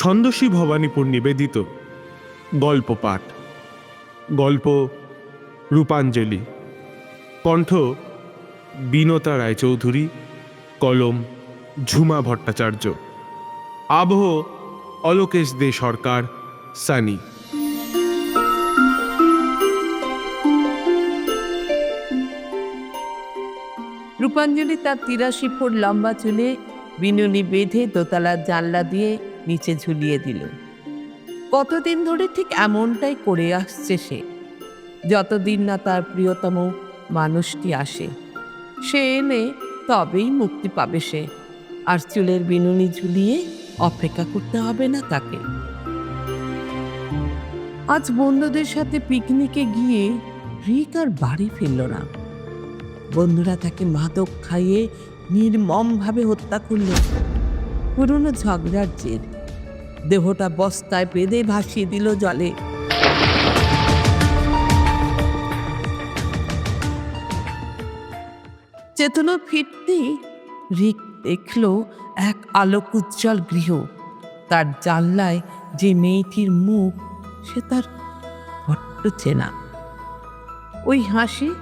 ছন্দসী ভবানীপুর নিবেদিত। গল্প পাঠ। গল্প, রূপাঞ্জলি। কণ্ঠ, বিনতা রায়চৌধুরী। কলম, ঝুমা ভট্টাচার্য। আবহ, অলোকেশ দে সরকার, সানি। রূপাঞ্জলি তার তিরাশি ফুট লম্বা চুলে বিনুনি বেঁধে দোতলার জানলা দিয়ে নিচে ঝুলিয়ে দিল। কতদিন ধরে ঠিক এমনটাই করে আসছে সে। যতদিন না তার প্রিয়তম মানুষটি আসে, সে এনে তবেই মুক্তি পাবে সে। আর চুলের বিনুনি ঝুলিয়ে অপেক্ষা করতে হবে না তাকে। আজ বন্ধুদের সাথে পিকনিকে গিয়ে রিক আর বাড়ি ফিরল না। বন্ধুরা তাকে মাদক খাইয়ে নির্মমভাবে হত্যা করল। পুরনো ঝগড়ার জের। দেহটা বস্তায় বেঁধে ভাসিয়ে দিল জলে। চেতনা ফিরতেই রিক দেখল এক আলোক উজ্জ্বল গৃহ। তার জানলায় যে মেয়েটির মুখ, সে তার বড্ড চেনা। ওই হাসি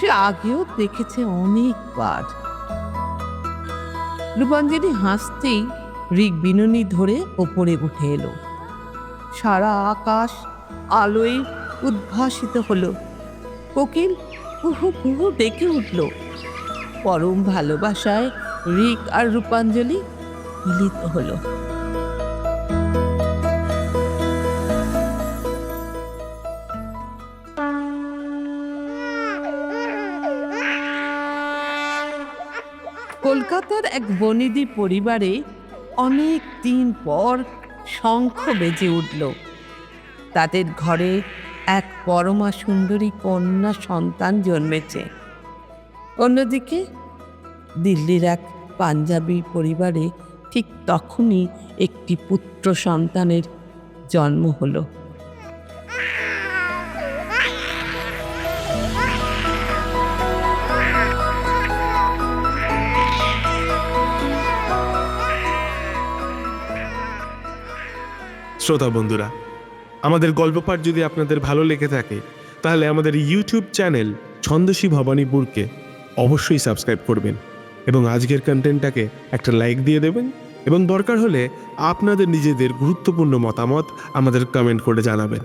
সে আগেও দেখেছে অনেকবার। রূপাঞ্জলি হাসতেই রিক বিনুনি ধরে ওপরে উঠে এলো। সারা আকাশ আলোয় উদ্ভাসিত হলো। কোকিল কুহু কুহু ডেকে উঠল। পরম ভালোবাসায় রিক আর রূপাঞ্জলি মিলিত হলো। কলকাতার এক বনিদি পরিবারে অনেক দিন পর শঙ্খ বেজে উঠল। তাদের ঘরে এক পরমা সুন্দরী কন্যা সন্তান জন্মেছে। অন্যদিকে দিল্লির এক পাঞ্জাবি পরিবারে ঠিক তখনই একটি পুত্র সন্তানের জন্ম হলো। শ্রোতা বন্ধুরা, আমাদের গল্প পাঠ যদি আপনাদের ভালো লেগে থাকে, তাহলে আমাদের ইউটিউব চ্যানেল ছন্দসী ভবানীপুরকে অবশ্যই সাবস্ক্রাইব করবেন এবং আজকের কন্টেন্টটাকে একটা লাইক দিয়ে দেবেন এবং দরকার হলে আপনাদের নিজেদের গুরুত্বপূর্ণ মতামত আমাদের কমেন্ট করে জানাবেন।